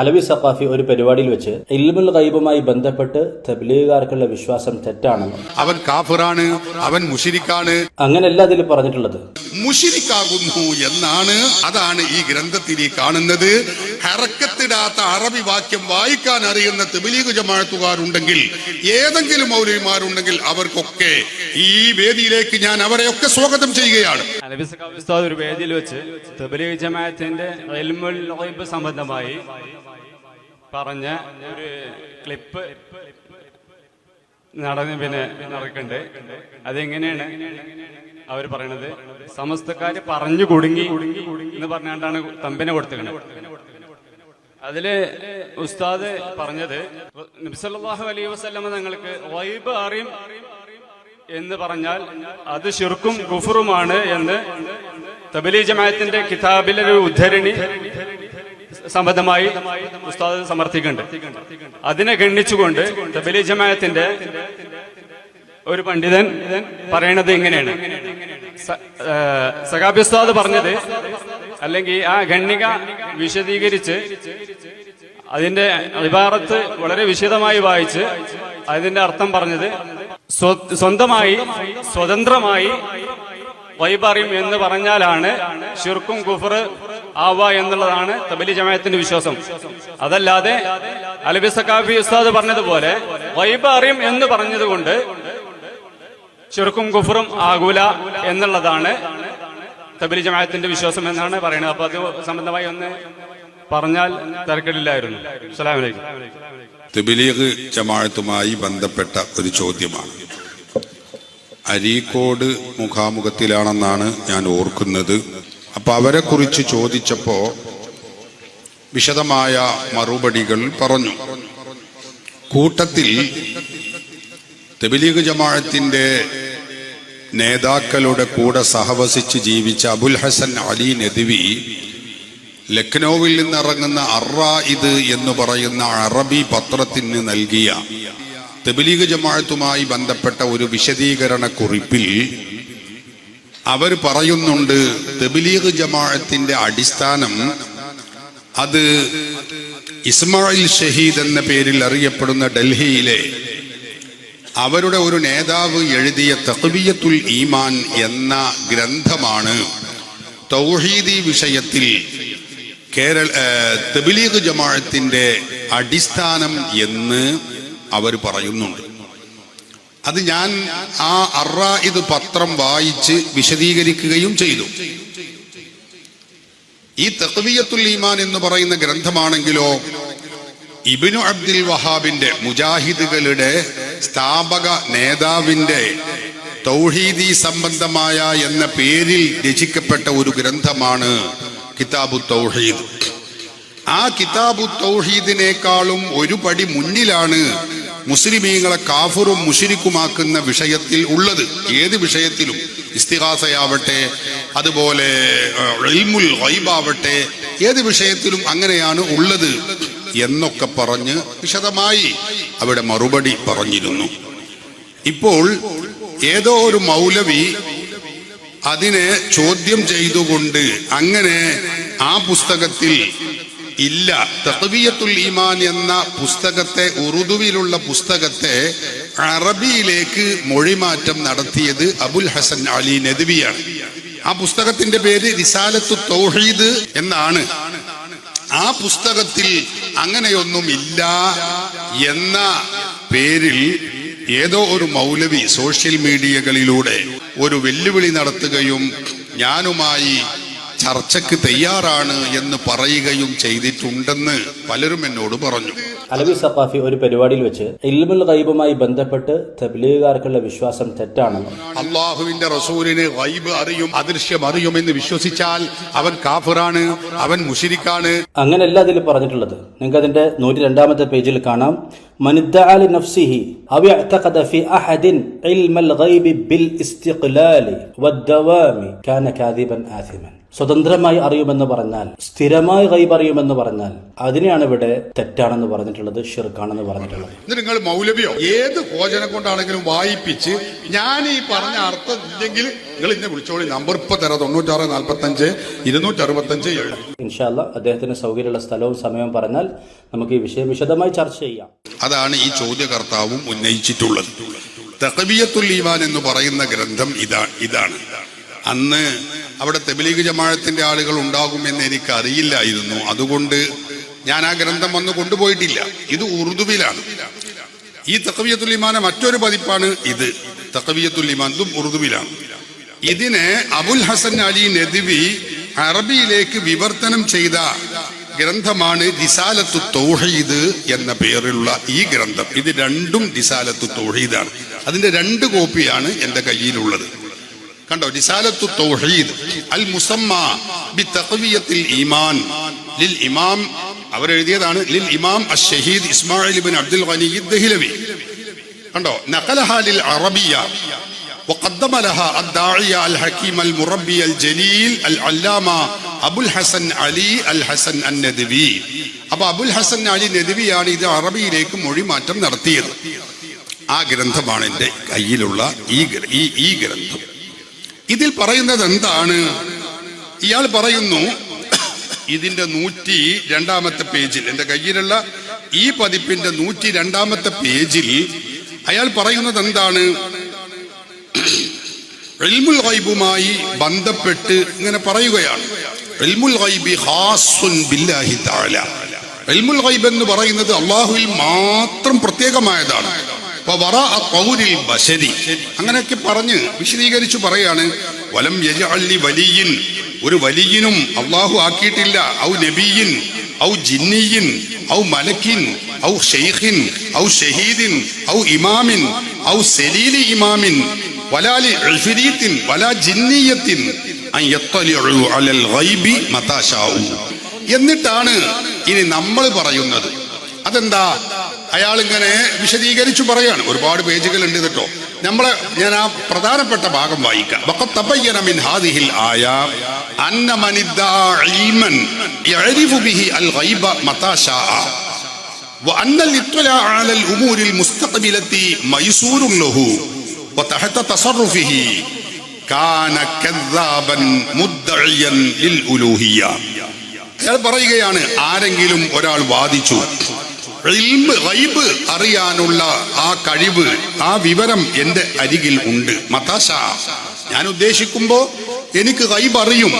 അലവി സഖാഫി ഒരു പരിപാടിയിൽ വെച്ച് ഇൽമുൽ ഗൈബുമായി ബന്ധപ്പെട്ട് തബ്ലീഗുകാർക്കുള്ള വിശ്വാസം തെറ്റാണെന്ന് അവൻ കാഫിറാണ് അവൻ മുഷിരിക്കാണ്. അങ്ങനെയല്ല അതിൽ പറഞ്ഞിട്ടുള്ളത്. മുഷിരിക്കാകുന്നു എന്നാണ് അതാണ് ഈ ഗ്രന്ഥത്തിൽ ഈ കാണുന്നത്. ഹറക്കത്തിടാത്ത അറബി വാക്യം വായിക്കാൻ അറിയുന്ന തെബിലീഗ് ജമാഴത്തുകാരുണ്ടെങ്കിൽ ഏതെങ്കിലും മൗലവിമാരുണ്ടെങ്കിൽ അവർക്കൊക്കെ ഈ വേദിയിലേക്ക് ഞാൻ അവരെയൊക്കെ സ്വാഗതം ചെയ്യുകയാണ്. അലവി സഖാഫി ഉസ്താദ് ഒരു വേദിയിൽ വെച്ച് തബ്ലീഗ് ജമാഅത്തിന്റെ ഇൽമുൽ ഗൈബ് സംബന്ധമായി പറഞ്ഞ ഒരു ക്ലിപ്പ് നടന്ന് പിന്നെ നടക്കണ്ട്. അതെങ്ങനെയാണ് അവർ പറയണത്? സമസ്തക്കാര് പറഞ്ഞു കുടുങ്ങി എന്ന് പറഞ്ഞാണ്ടാണ് തമ്പിനെ കൊടുത്തിരുന്നത് അതിൽ ഉസ്താദ് പറഞ്ഞത് നബ്സല്ലാഹു അലൈഹി വസ്ലമ തങ്ങൾക്ക് വൈബ് അറിയും എന്ന് പറഞ്ഞാൽ അത് ഷിർക്കും ഗുഫറുമാണ് എന്ന് തബലി ജമാഅത്തിന്റെ കിതാബിലെ ഒരു ഉദ്ധരണി സംബന്ധമായി ഉസ്താദ് സമർത്ഥിക്കുന്നുണ്ട്. അതിനെ ഗണ്ണിച്ചുകൊണ്ട് തബലി ജമാഅത്തിന്റെ ഒരു പണ്ഡിതൻ പറയണത് ഇങ്ങനെയാണ്. സഖാബി ഉസ്താദ് പറഞ്ഞത് അല്ലെങ്കിൽ ആ ഖണ്ണിക വിശദീകരിച്ച് അതിന്റെ ഇബാറത്ത് വളരെ വിശദമായി വായിച്ച് അതിന്റെ അർത്ഥം പറഞ്ഞത് സ്വന്തമായി സ്വതന്ത്രമായി വൈപറിയും എന്ന് പറഞ്ഞാലാണ് ഷിർക്കും കുഫർ ആവുക എന്നുള്ളതാണ് തബലി ജമാഅത്തിന്റെ വിശ്വാസം. അതല്ലാതെ അലബി സക്കാഫി ഉസ്താദ് പറഞ്ഞതുപോലെ വൈബ് അറിയും എന്ന് പറഞ്ഞതുകൊണ്ട് ചെറുക്കും കുഫറും ആകൂല എന്നുള്ളതാണ് തബലി ജമാഅത്തിന്റെ വിശ്വാസം എന്നാണ് പറയുന്നത്. അപ്പൊ അത് സംബന്ധമായി ഒന്ന് പറഞ്ഞാൽ തിരക്കിടില്ലായിരുന്നു. അസ്സലാമു അലൈക്കും. ജമാഴത്തുമായി ബന്ധപ്പെട്ട ഒരു ചോദ്യമാണ്. അരീക്കോട് മുഖാമുഖത്തിലാണെന്നാണ് ഞാൻ ഓർക്കുന്നത്. അപ്പൊ അവരെ കുറിച്ച് ചോദിച്ചപ്പോ വിശദമായ മറുപടികൾ പറഞ്ഞു. കൂട്ടത്തിൽ തെബിലീഗ് ജമാഅത്തിന്റെ നേതാക്കളുടെ കൂടെ സഹവസിച്ച് ജീവിച്ച അബുൽ ഹസൻ അലി നദ്വി ലക്നൌവിൽ നിന്നിറങ്ങുന്ന അറായിദ് എന്ന് പറയുന്ന അറബി പത്രത്തിന് നൽകിയ തെബിലീഗ് ജമാഅത്തുമായി ബന്ധപ്പെട്ട ഒരു വിശദീകരണ കുറിപ്പിൽ അവർ പറയുന്നുണ്ട് തെബിലീഗ് ജമാഅത്തിന്റെ അടിസ്ഥാനം അത് ഇസ്മായിൽ ഷഹീദ് എന്ന പേരിൽ അറിയപ്പെടുന്ന ഡൽഹിയിലെ അവരുടെ ഒരു നേതാവ് എഴുതിയ തഹബിയത്തുൽ ഈമാൻ എന്ന ഗ്രന്ഥമാണ് തൗഹീദി വിഷയത്തിൽ കേരള തെബിലീഗ് ജമാഅത്തിന്റെ അടിസ്ഥാനം എന്ന് അവർ പറയുന്നുണ്ട്. അത് ഞാൻ ആ അറ ഇത് പത്രം വായിച്ച് വിശദീകരിക്കുകയും ചെയ്തു. ഈ തഖ്വിയത്തുൽ ഈമാൻ എന്ന് പറയുന്ന ഗ്രന്ഥമാണെങ്കിലോ ഇബിനു അബ്ദുൽ വഹാബിന്റെ മുജാഹിദുകളുടെ സ്ഥാപക നേതാവിന്റെ തൗഹീദി സംബന്ധമായ എന്ന പേരിൽ രചിക്കപ്പെട്ട ഒരു ഗ്രന്ഥമാണ് കിതാബു തൗഹീദ്. ആ കിതാബു തൗഹീദിനേക്കാളും ഒരു പടി മുന്നിലാണ് മുസ്ലിമീങ്ങളെ കാഫറും മുഷിരിക്കുമാക്കുന്ന വിഷയത്തിൽ ഉള്ളത് ഏത് വിഷയത്തിലും ഇസ്തിഹാസയാവട്ടെ അതുപോലെ ഇൽമുൽ ഏത് വിഷയത്തിലും അങ്ങനെയാണ് ഉള്ളത് എന്നൊക്കെ പറഞ്ഞ് വിശദമായി അവിടെ മറുപടി പറഞ്ഞിരുന്നു. ഇപ്പോൾ ഏതോ ഒരു മൗലവി അതിനെ ചോദ്യം ചെയ്തുകൊണ്ട് അങ്ങനെ ആ പുസ്തകത്തിൽ ഇല്ല. തഹവിയത്തുൽ ഈമാൻ എന്ന പുസ്തകത്തെ ഉറുദുവിലുള്ള പുസ്തകത്തെ അറബിയിലേക്ക് മൊഴിമാറ്റം നടത്തിയത് അബുൽ ഹസൻ അലി നദ്വിയാണ്. ആ പുസ്തകത്തിന്റെ പേര് റിസാലത്തു തൗഹീദ് എന്നാണ്. ആ പുസ്തകത്തിൽ അങ്ങനെയൊന്നും ഇല്ല എന്ന പേരിൽ ഏതോ ഒരു മൗലവി സോഷ്യൽ മീഡിയകളിലൂടെ ഒരു വെല്ലുവിളി നടത്തുകയും ഞാനുമായി ചർച്ചയ്ക്ക് തയ്യാറാണ് എന്ന് പറയുകയും ചെയ്തിട്ടുണ്ടെന്ന് പലരും എന്നോട് പറഞ്ഞു. അലവി സഫാഫി ഒരു പരിപാടിയിൽ വെച്ച് ഇൽമുൽ ഗൈബുമായി ബന്ധപ്പെട്ട് തബ്ലീഗുകാർക്കുള്ള വിശ്വാസം തെറ്റാണെന്നും. അള്ളാഹുവിന്റെ റസൂലിന് ഗൈബ് അറിയും അദൃശ്യം അറിയുമെന്ന് വിശ്വസിച്ചാൽ അവൻ കാഫിറാണ് അവൻ മുഷിരിക്കാണ് അങ്ങനെയല്ല അതിൽ പറഞ്ഞിട്ടുള്ളത്. നിങ്ങൾക്ക് അതിന്റെ നൂറ്റി രണ്ടാമത്തെ പേജിൽ കാണാം മനിദ്ദഅലി നഫ്സിഹി സ്വതന്ത്രമായി അറിയുമെന്ന് പറഞ്ഞാൽ സ്ഥിരമായി കൈപറിയുമെന്ന് പറഞ്ഞാൽ അതിനെയാണ് ഇവിടെ തെറ്റാണെന്ന് പറഞ്ഞിട്ടുള്ളത് ഷിർക്കാണെന്ന് പറഞ്ഞിട്ടുള്ളത്. നിങ്ങൾ മൗലവിയോ ഏത് ഭോജനം കൊണ്ടാണെങ്കിലും വായിപ്പിച്ച് ഞാൻ ഈ പറഞ്ഞ അർത്ഥം ഇല്ലെങ്കിൽ നിങ്ങൾ ഇന്നെ വിളിച്ചോളി. നമ്പർ ഇപ്പൊ തരാം തൊണ്ണൂറ്റാറ് നാൽപ്പത്തഞ്ച് ഇരുന്നൂറ്റി അറുപത്തഞ്ച് ഏഴ് ഇൻഷാല്ല അദ്ദേഹത്തിന് സൗകര്യമുള്ള സ്ഥലവും സമയവും പറഞ്ഞാൽ നമുക്ക് ഈ വിഷയം വിശദമായി ചർച്ച ചെയ്യാം. അതാണ് ഈ ചോദ്യകർത്താവും ഉന്നയിച്ചിട്ടുള്ളത്. തഖബിയത്തുൽ ഈമാൻ എന്ന് പറയുന്ന ഗ്രന്ഥം ഇതാണ് ഇതാണ്. അന്ന് അവിടെ തെബിലീഗ് ജമാഴത്തിന്റെ ആളുകൾ ഉണ്ടാകുമെന്ന് എനിക്ക് അറിയില്ലായിരുന്നു. അതുകൊണ്ട് ഞാൻ ആ ഗ്രന്ഥം വന്ന് കൊണ്ടുപോയിട്ടില്ല. ഇത് ഉറുദുവിലാണ്. ഈ തക്കവിയത്തുല്ലിമാന മറ്റൊരു പതിപ്പാണ് ഇത്. തക്കവിയത്തുല്ലിമാൻ ഇതും ഉറുദുവിലാണ്. ഇതിനെ അബുൽ ഹസൻ അലി നദിവി അറബിയിലേക്ക് വിവർത്തനം ചെയ്ത ഗ്രന്ഥമാണ് ദിസാലത്തു തൗഹീദ് എന്ന പേരിലുള്ള ഈ ഗ്രന്ഥം. ഇത് രണ്ടും ദിസാലത്തു തൗഹീദാണ്. അതിന്റെ രണ്ട് കോപ്പിയാണ് എന്റെ കയ്യിലുള്ളത്. കണ്ടോ റിസാലത്തു തൗഹീദ് അൽ മുസമ്മ ബി തഖവിയത്തിൽ ഈമാൻ ലിൽ ഇമാം അവരെഴുതിയതാണ് ലിൽ ഇമാം അഷഹീദ് ഇസ്മായിൽ ഇബ്ൻ അബ്ദുൽ ഖനി ദഹിലവി കണ്ടോ നഖലഹ ലിൽ അറബിയ وقدم لها الداعية الحكيم المربي الجليل العلامة أبو الحسن علي الحسن الندبي അപ്പൊ അബുൽ ഹസൻ അലി നദവിയാണ് ഇത് അറബിയിലേക്ക് മൊഴിമാറ്റം നടത്തിയത് ആ ഗ്രന്ഥമാണ് എൻ്റെ കയ്യിലുള്ള ഈ ഗ്ര- ഈ ഈ ഗ്രന്ഥം ഇതിൽ പറയുന്നത് എന്താണ്? ഇയാൾ പറയുന്നു ഇതിന്റെ നൂറ്റി രണ്ടാമത്തെ പേജിൽ എന്റെ കയ്യിലുള്ള ഈ പതിപ്പിന്റെ നൂറ്റി രണ്ടാമത്തെ പേജിൽ അയാൾ പറയുന്നത് എന്താണ്? ഇൽമുൽ ഗൈബുമായി ബന്ധപ്പെട്ട് ഇങ്ങനെ പറയുകയാണ്. ഗൈബി ഖാസുൻ ബില്ലാഹി എന്ന് പറയുന്നത് അള്ളാഹുവിൽ മാത്രം പ്രത്യേകമായതാണ്. ബശരി. അങ്ങനെയൊക്കെ പറഞ്ഞ് വിശദീകരിച്ചു പറയാണ് വലം യജഅല്ലി വലിയിൻ. ഒരു വലിയനും അള്ളാഹു ആക്കിയിട്ടില്ല. ഔ നബിയിൻ ഔ ജിന്നിയിൻ ഔ മലക്കിൻ ഔ ഷെയ്ഖിൻ ഔ ഷഹീദിൻ ഔ ഇമാമിൻ ഔ സലീലി ഇമാമിൻ. വലാലി വലാ ജിന്നിയത്തിൻ. അലൽ ഗൈബി എന്നിട്ടാണ് ഇനി നമ്മൾ പറയുന്നത്. അതെന്താ? അയാൾ ഇങ്ങനെ വിശദീകരിച്ചു പറയാണ് ഒരുപാട് പേജുകൾ ഉണ്ട് കേട്ടോ നമ്മളെ ഞാൻ ആ പ്രധാനപ്പെട്ട ഭാഗം വായിക്കാം വഖദ് തബയ്യന മിൻ ഹാദിഹിൽ ആയ അന്ന മൻ ഇദ്ദഅ ഇൽമൻ യഅരിഫു ബിഹി അൽ ഗൈബ മതാ ശാഅ وأن الاطلاع على الأمور المستقبلة ميسور له وتحت تصرفه كان كذابا مدعيا للألوهية അയാൾ പറയുകയാണ് ആരെങ്കിലും ഒരാൾ വാദിച്ചു ഇൽമ്, ഗൈബ് അറിയാനുള്ള ആ കഴിവ് ആ വിവരം എന്റെ അരികിൽ ഉണ്ട്. മതാശ ഞാൻ ഉദ്ദേശിക്കുമ്പോ എനിക്ക് ഗൈബ് അറിയും.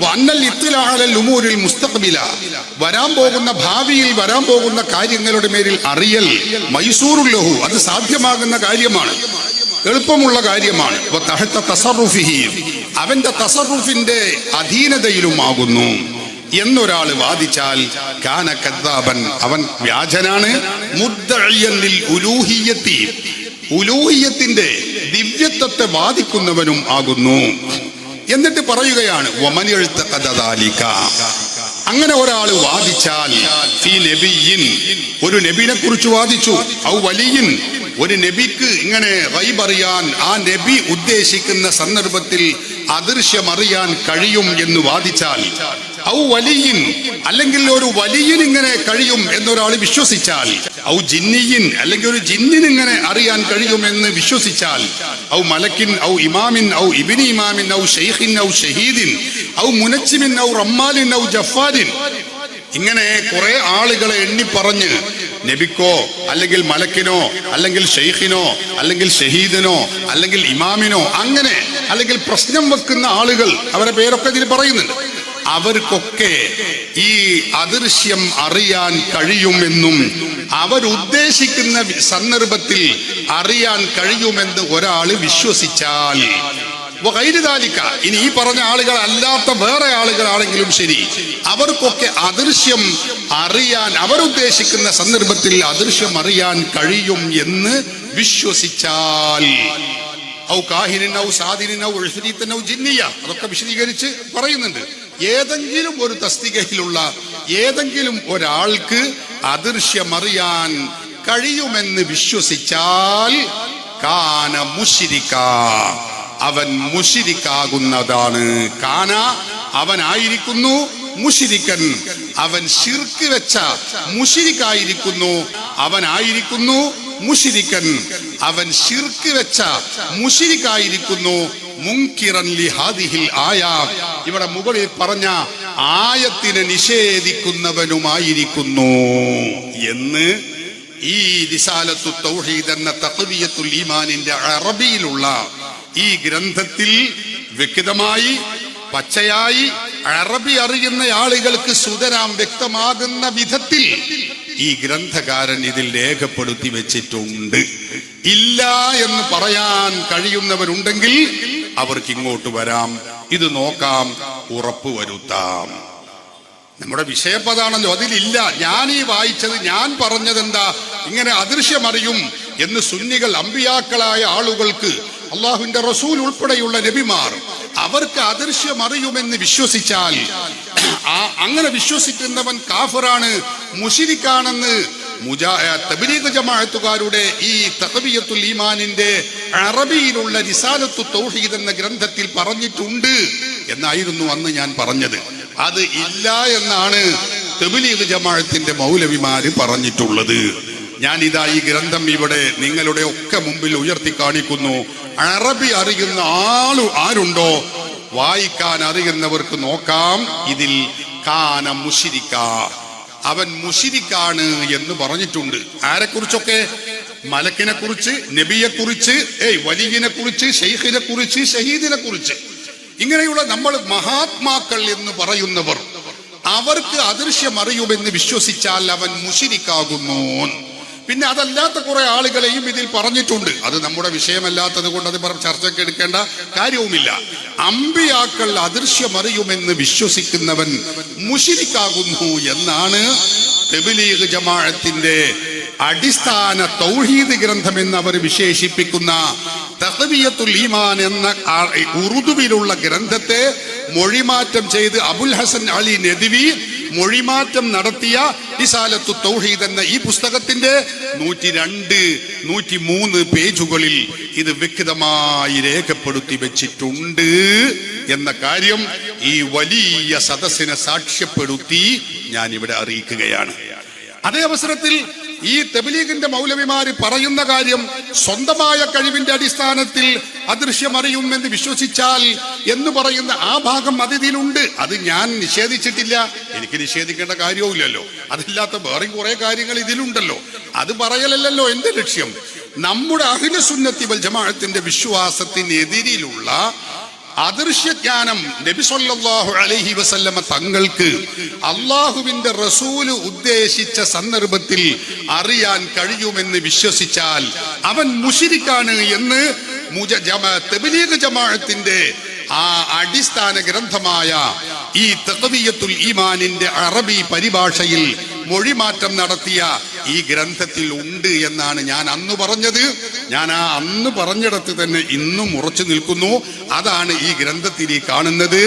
വന്നൽ ഇത്തിലാഹലൽ ഉമൂരിൽ മുസ്തഖബില. വരാൻ പോകുന്ന ഭാവിയിൽ വരാൻ പോകുന്ന കാര്യങ്ങളുടെ മേലിൽ അറിയൽ മൈസൂറുല്ലഹു അത് സാധ്യമാകുന്ന കാര്യമാണ്. എളുപ്പമുള്ള കാര്യമാണ്. അവന്റെ തസറുഫിന്റെ അധീനതയിലുമാകുന്നു. എന്നൊരാൾ വാദിച്ചാൽ കാന കദ്ദാബൻ അവൻ വ്യാജനാണ്. ഉലൂഹിയത്തിന്റെ ദിവ്യത്വത്തെ വാദിക്കുന്നവനും ആകുന്നു. എന്നിട്ട് പറയുകയാണ് ഒമനെഴുത്ത എഴുത്ത കഥതാലിക്ക അങ്ങനെ ഒരാൾ വാദിച്ചാൽ ഒരു നബിനെ കുറിച്ച് വാദിച്ചു. ഔ വലിയിൻ ഒരു നബിക്ക് ഇങ്ങനെ റൈബറിയാൻ ആ നബി ഉദ്ദേശിക്കുന്ന സന്ദർഭത്തിൽ അദൃശ്യമറിയാൻ കഴിയും എന്ന് വാദിച്ചാൽ ഔ വലിയിൻ അല്ലെങ്കിൽ ഒരു വലിയൻ ഇങ്ങനെ കഴിയും എന്നൊരാൾ വിശ്വസിച്ചാൽ ഔ ജിന്നിയിൻ അല്ലെങ്കിൽ ഒരു ജിന്നിൻ ഇങ്ങനെ അറിയാൻ കഴിയുമെന്ന് വിശ്വസിച്ചാൽ ഔ മലക്കിൻ ഔ ഇമാമിൻ ഔ ഇബിനി ഇമാമിൻ ഔ ഷെയ്ഖിൻ ഔ ഷഹീദിൻ ഔ മുനച്ചിമിൻ ഔ റമ്മാലിൻ ഔ ജഫാരിൻ ഇങ്ങനെ കുറെ ആളുകളെ എണ്ണി പറഞ്ഞ് നബിക്കോ അല്ലെങ്കിൽ മലക്കിനോ അല്ലെങ്കിൽ ഷെയ്ഖിനോ അല്ലെങ്കിൽ ഷഹീദിനോ അല്ലെങ്കിൽ ഇമാമിനോ അങ്ങനെ അല്ലെങ്കിൽ പ്രശ്നം വെക്കുന്ന ആളുകൾ അവരെ പേരൊക്കെ ഇതിൽ പറയുന്നുണ്ട്. അവർക്കൊക്കെ ഈ അദൃശ്യം അറിയാൻ കഴിയുമെന്നും അവരുദ്ദേശിക്കുന്ന സന്ദർഭത്തിൽ അറിയാൻ കഴിയുമെന്ന് ഒരാൾ വിശ്വസിച്ചാൽ വൈരുതാലിക്ക ഇനി ഈ പറഞ്ഞ ആളുകൾ അല്ലാത്ത വേറെ ആളുകളാണെങ്കിലും ശരി. അവർക്കൊക്കെ അദൃശ്യം അറിയാൻ അവരുദ്ദേശിക്കുന്ന സന്ദർഭത്തിൽ അദൃശ്യം അറിയാൻ കഴിയും എന്ന് വിശ്വസിച്ചാൽ. ഔ കാഹിനോ സാധിനോ ഔ ജിന്നിയ. അതൊക്കെ വിശദീകരിച്ച് പറയുന്നുണ്ട്. ഏതെങ്കിലും ഒരു തസ്തികയിലുള്ള ഏതെങ്കിലും ഒരാൾക്ക് അദൃശ്യമറിയാൻ കഴിയുമെന്ന് വിശ്വസിച്ചാൽ കാന മുഷിരിക്ക അവൻ മുഷിരിക്കാകുന്നതാണ്. കാന അവനായിരിക്കുന്നു മുഷിരിക്കൻ. അവൻ ശിർക്ക് വെച്ച മുഷിരിക്കായിരിക്കുന്നു. അവനായിരിക്കുന്നു മുഷിരിക്കൻ. അവൻ ശിർക്ക് വെച്ച മുഷിരിക്കായിരിക്കുന്നു. മുൻകിറൻ ലിഹാദിഹിൽ ആയ ഇവിടെ മുകളിൽ പറഞ്ഞ ആയത്തിനെ നിഷേധിക്കുന്നവനുമായിരിക്കുന്നു. എന്ന് ഈ റിസാലത്തു തൗഹീദ് എന്ന തഖ്വിയത്തുൽ ഈമാനിന്റെ അറബിയിലുള്ള ഈ ഗ്രന്ഥത്തിൽ വ്യക്തമായി പച്ചയായി അറബി അറിയുന്ന ആളുകൾക്ക് സുതരാം വ്യക്തമാകുന്ന വിധത്തിൽ ഈ ഗ്രന്ഥകാരൻ ഇതിൽ രേഖപ്പെടുത്തി വെച്ചിട്ടുണ്ട്. ഇല്ല എന്ന് പറയാൻ കഴിയുന്നവരുണ്ടെങ്കിൽ അവർക്ക് ഇങ്ങോട്ട് വരാം. ഇത് നോക്കാം ഉറപ്പ് വരുത്താം. നമ്മുടെ വിഷയപ്പതാണല്ലോ അതിലില്ല. ഞാൻ ഈ വായിച്ചത് ഞാൻ പറഞ്ഞത് എന്താ ഇങ്ങനെ അദൃശ്യമറിയും എന്ന് സുന്നികൾ അമ്പിയാക്കളായ ആളുകൾക്ക് അള്ളാഹുവിന്റെ റസൂൽ ഉൾപ്പെടെയുള്ള നബിമാർ അവർക്ക് അദൃശ്യം അറിയുമെന്ന് വിശ്വസിച്ചാൽ ആ അങ്ങനെ വിശ്വസിക്കുന്നവൻ കാഫറാണ് മുഷിരിക്കാണെന്ന് തബ്ലീഗ് ഈ തഖവിയത്തുൽ ഈമാനിന്റെ അറബിയിലുള്ള റിസാലത്തു തൗഹീദ് എന്ന ഗ്രന്ഥത്തിൽ പറഞ്ഞിട്ടുണ്ട് എന്നായിരുന്നു അന്ന് ഞാൻ പറഞ്ഞത്. അത് ഇല്ല എന്നാണ് തബ്ലീഗ് ജമാഅത്തിന്റെ മൗലവിമാര് പറഞ്ഞിട്ടുള്ളത്. ഞാൻ ഇതാ ഈ ഗ്രന്ഥം ഇവിടെ നിങ്ങളുടെ ഒക്കെ മുമ്പിൽ ഉയർത്തി കാണിക്കുന്നു. അറബി അറിയുന്ന ആളു ആരുണ്ടോ? വായിക്കാൻ അറിയുന്നവർക്ക് നോക്കാം. ഇതിൽ കാന മുഷിരിക്ക. അവൻ മുഷിരിക്കാണ് എന്ന് പറഞ്ഞിട്ടുണ്ട്. ആരെക്കുറിച്ചൊക്കെ? മലക്കിനെ കുറിച്ച് നബിയെ കുറിച്ച് ഏയ് വലിയനെ കുറിച്ച് ഷെയ്ഖിനെ കുറിച്ച് ഷഹീദിനെ കുറിച്ച് ഇങ്ങനെയുള്ള നമ്മൾ മഹാത്മാക്കൾ എന്ന് പറയുന്നവർ അവർക്ക് അദൃശ്യം അറിയുമെന്ന് വിശ്വസിച്ചാൽ അവൻ മുഷിരിക്കാകുന്നു പിന്നെ അതല്ലാത്ത കുറെ ആളുകളെയും ഇതിൽ പറഞ്ഞിട്ടുണ്ട്. അത് നമ്മുടെ വിഷയമല്ലാത്തത് കൊണ്ട് അത് ചർച്ചയ്ക്ക് എടുക്കേണ്ട കാര്യവുമില്ല. അമ്പിയാക്കൾ അദൃശ്യമറിയുമെന്ന് വിശ്വസിക്കുന്നവൻ മുഷിരിക്കാകുന്നു എന്നാണ് തെബിലീഗ് ജമാഅത്തിന്റെ അടിസ്ഥാന തൗഹീദ് ഗ്രന്ഥം എന്ന് അവർ വിശേഷിപ്പിക്കുന്ന തഖ്വിയത്തുൽ ഈമാൻ എന്ന ഉറുദുവിലുള്ള ഗ്രന്ഥത്തെ മൊഴിമാറ്റം ചെയ്ത് അബുൽ ഹസൻ അലി നദിവി മൊഴിമാറ്റം നടത്തിയ ഇസാലത്തു തൗഹീദ് എന്ന ഈ പുസ്തകത്തിന്റെ നൂറ്റി രണ്ട് നൂറ്റി മൂന്ന് പേജുകളിൽ ഇത് വ്യക്തമായി രേഖപ്പെടുത്തി വെച്ചിട്ടുണ്ട് എന്ന കാര്യം ഈ വലിയ സദസ്സിനെ സാക്ഷ്യപ്പെടുത്തി ഞാൻ ഇവിടെ അറിയിക്കുകയാണ്. അതേ അവസരത്തിൽ ഈ തെബിലീഗിന്റെ മൗലവിമാര് പറയുന്ന കാര്യം സ്വന്തമായ കഴിവിന്റെ അടിസ്ഥാനത്തിൽ അദൃശ്യമറിയുമെന്ന് വിശ്വസിച്ചാൽ എന്ന് പറയുന്ന ആ ഭാഗം അതിഥിയിലുണ്ട്. അത് ഞാൻ നിഷേധിച്ചിട്ടില്ല. എനിക്ക് നിഷേധിക്കേണ്ട കാര്യവുമില്ലല്ലോ. അതില്ലാത്ത വേറെ കുറെ കാര്യങ്ങൾ ഇതിലുണ്ടല്ലോ. അത് പറയലല്ലോ എന്റെ ലക്ഷ്യം. നമ്മുടെ അഖിലസുന്നത്തി വൽ ജമാഅത്തിന്റെ വിശ്വാസത്തിനെതിരിലുള്ള അദൃശ്യജ്ഞാനം സല്ലല്ലാഹു അലൈഹി വസല്ലമ തങ്ങൾക്ക് അള്ളാഹുവിന്റെ റസൂൽ ഉദ്ദേശിച്ച സന്ദർഭത്തിൽ അറിയാൻ കഴിയുമെന്ന് വിശ്വസിച്ചാൽ അവൻ മുഷിരിക്കാണ് എന്ന് തബ്ലീഗ് ജമാഅത്തിന്റെ ആ അടിസ്ഥാന ഗ്രന്ഥമായ ഈ തെക്കവിയത്തുൽ ഈമാനിന്റെ അറബി പരിഭാഷയിൽ മൊഴിമാറ്റം നടത്തിയ ഈ ഗ്രന്ഥത്തിൽ ഉണ്ട് എന്നാണ് ഞാൻ അന്ന് പറഞ്ഞത്. ഞാൻ ആ അന്ന് പറഞ്ഞിടത്ത് തന്നെ ഇന്നും ഉറച്ചു നിൽക്കുന്നു. അതാണ് ഈ ഗ്രന്ഥത്തിൽ ഈ കാണുന്നത്.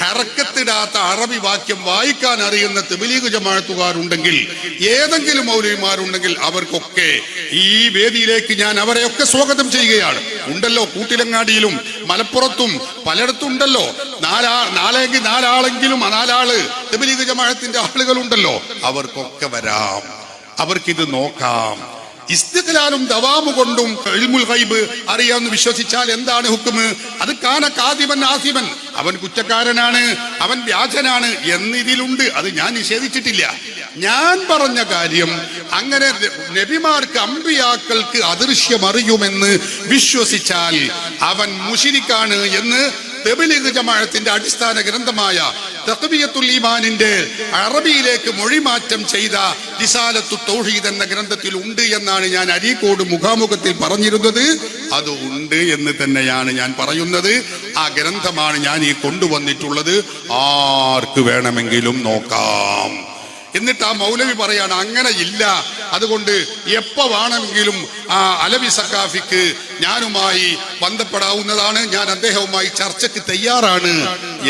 ഹറക്കത്തിടാത്ത അറബി വാക്യം വായിക്കാൻ അറിയുന്ന തെബിലീഗ് ജമാഴത്തുകാരുണ്ടെങ്കിൽ ഏതെങ്കിലും മൗലവിമാരുണ്ടെങ്കിൽ അവർക്കൊക്കെ ഈ വേദിയിലേക്ക് ഞാൻ അവരെയൊക്കെ സ്വാഗതം ചെയ്യുകയാണ്. ഉണ്ടല്ലോ കൂട്ടിലങ്ങാടിയിലും മലപ്പുറത്തും പലയിടത്തും ഉണ്ടല്ലോ നാലാ നാലെങ്കിൽ നാലാളെങ്കിലും നാലാൾ തെബിലീഗ് ജമാഴത്തിന്റെ ആളുകളുണ്ടല്ലോ. അവർക്കൊക്കെ വരാം. അവർക്കിത് നോക്കാം. ഇസ്തിഖലാലും ദവാമു കൊണ്ടും ഇൽമുൽ ഹൈബ് അറിയാമെന്ന് വിശ്വസിച്ചാൽ എന്താണ് ഹുക്കുമ് അത് കാന കാതിബൻ ആസിബൻ അവൻ കുറ്റക്കാരനാണ് അവൻ വ്യാജനാണ് എന്നിതിലുണ്ട്. അത് ഞാൻ നിഷേധിച്ചിട്ടില്ല. ഞാൻ പറഞ്ഞ കാര്യം അങ്ങനെ നബിമാർക്ക് അമ്പിയാക്കൾക്ക് അദൃശ്യമറിയുമെന്ന് വിശ്വസിച്ചാൽ അവൻ മുഷിരിക്കാണ് എന്ന് തെബിലിഗ് ജമാഅത്തിന്റെ അടിസ്ഥാന ഗ്രന്ഥമായ തഖ്വിയത്തുൽ ഈമാനിന്റെ അറബിയിലേക്ക് മൊഴിമാറ്റം ചെയ്ത റിസാലത്തു തൗഹീദ് എന്ന ഗ്രന്ഥത്തിൽ ഉണ്ട് എന്നാണ് ഞാൻ അരീക്കോട് മുഖാമുഖത്തിൽ പറഞ്ഞിരുന്നത്. അത് ഉണ്ട് എന്ന് തന്നെയാണ് ഞാൻ പറയുന്നത്. ആ ഗ്രന്ഥമാണ് ഞാൻ ഈ കൊണ്ടുവന്നിട്ടുള്ളത്. ആർക്ക് വേണമെങ്കിലും നോക്കാം. എന്നിട്ട് ആ മൗലവി പറയാണ് അങ്ങനെ ഇല്ല. അതുകൊണ്ട് എപ്പോ വേണമെങ്കിലും ആ അലവി സക്കാഫിക്ക് ഞാനുമായി ബന്ധപ്പെടാവുന്നതാണ്. ഞാൻ അദ്ദേഹവുമായി ചർച്ചയ്ക്ക് തയ്യാറാണ്.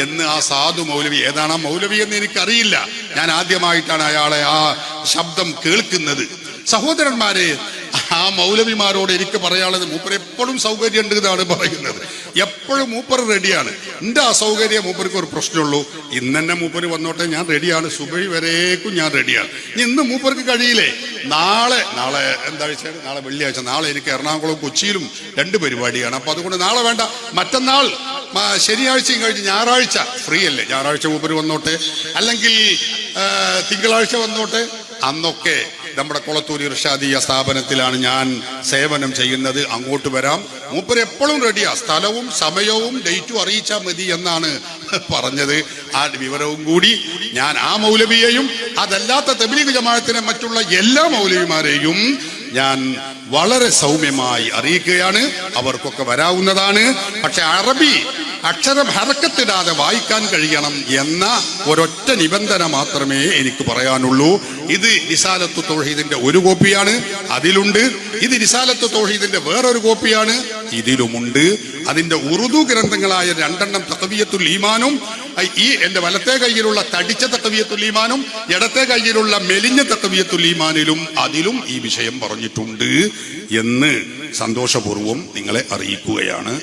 എന്ന് ആ സാധു മൗലവി ഏതാണ് ആ മൗലവി എന്ന് എനിക്കറിയില്ല. ഞാൻ ആദ്യമായിട്ടാണ് അയാളെ ആ ശബ്ദം കേൾക്കുന്നത്. സഹോദരന്മാരെ ആ മൗലവിമാരോട് എനിക്ക് പറയാനുള്ളത് മൂപ്പർ എപ്പോഴും സൗകര്യം ഉണ്ട് എന്നാണ് പറയുന്നത്. എപ്പോഴും മൂപ്പർ റെഡിയാണ്. എന്റെ അസൗകര്യം മൂപ്പർക്ക് ഒരു പ്രശ്നമുള്ളൂ. ഇന്ന് തന്നെ മൂപ്പർ വന്നോട്ടെ ഞാൻ റെഡിയാണ്. സുബൈ വരേക്കും ഞാൻ റെഡിയാണ്. ഇനി ഇന്ന് മൂപ്പർക്ക് കഴിയില്ലേ? നാളെ നാളെ എന്താ വെച്ചാൽ നാളെ വെള്ളിയാഴ്ച. നാളെ എനിക്ക് എറണാകുളം കൊച്ചിയിലും രണ്ട് പരിപാടിയാണ്. അപ്പൊ അതുകൊണ്ട് നാളെ വേണ്ട. മറ്റന്നാൾ ശനിയാഴ്ചയും കഴിഞ്ഞ് ഞായറാഴ്ച ഫ്രീ അല്ലേ? ഞായറാഴ്ച മൂപ്പർ വന്നോട്ടെ. അല്ലെങ്കിൽ തിങ്കളാഴ്ച വന്നോട്ടെ. അന്നൊക്കെ നമ്മുടെ കുളത്തൂർ ഇർഷാദിയ സ്ഥാപനത്തിലാണ് ഞാൻ സേവനം ചെയ്യുന്നത്. അങ്ങോട്ട് വരാം. മൂപ്പര് എപ്പോഴും റെഡിയാ സ്ഥലവും സമയവും ഡേറ്റും അറിയിച്ചാൽ മതി എന്നാണ് പറഞ്ഞത്. ആ വിവരവും കൂടി ഞാൻ ആ മൗലവിയെയും അതല്ലാത്ത തബ്ലീഗ് ജമാഅത്തിനെ മറ്റുള്ള എല്ലാ മൗലവിമാരെയും ഞാൻ വളരെ സൗമ്യമായി അറിയിക്കുകയാണ്. അവർക്കൊക്കെ വരാവുന്നതാണ്. പക്ഷെ അറബി അക്ഷരം ഹറക്കത്തിടാതെ വായിക്കാൻ കഴിയണം എന്ന ഒരൊറ്റ നിബന്ധന മാത്രമേ എനിക്ക് പറയാനുള്ളൂ. ഇത് നിസാലത്ത് തോഹീദിന്റെ ഒരു കോപ്പിയാണ് അതിലുണ്ട്. ഇത് നിസാലത്ത് തോഹീദിന്റെ വേറൊരു കോപ്പിയാണ് ഇതിലുമുണ്ട്. അതിന്റെ ഉറുദു ഗ്രന്ഥങ്ങളായ രണ്ടെണ്ണം തക്കവിയത്തുൽ ഈമാനും ഈ എന്റെ വലത്തെ കയ്യിലുള്ള തടിച്ച തക്കവിയത്തുൽ ഈമാനും ഇടത്തെ കയ്യിലുള്ള മെലിഞ്ഞ തക്കവിയത്തുൽ ഈമാനിലും അതിലും ഈ വിഷയം പറഞ്ഞിട്ടുണ്ട് എന്ന് സന്തോഷപൂർവം നിങ്ങളെ അറിയിക്കുകയാണ്.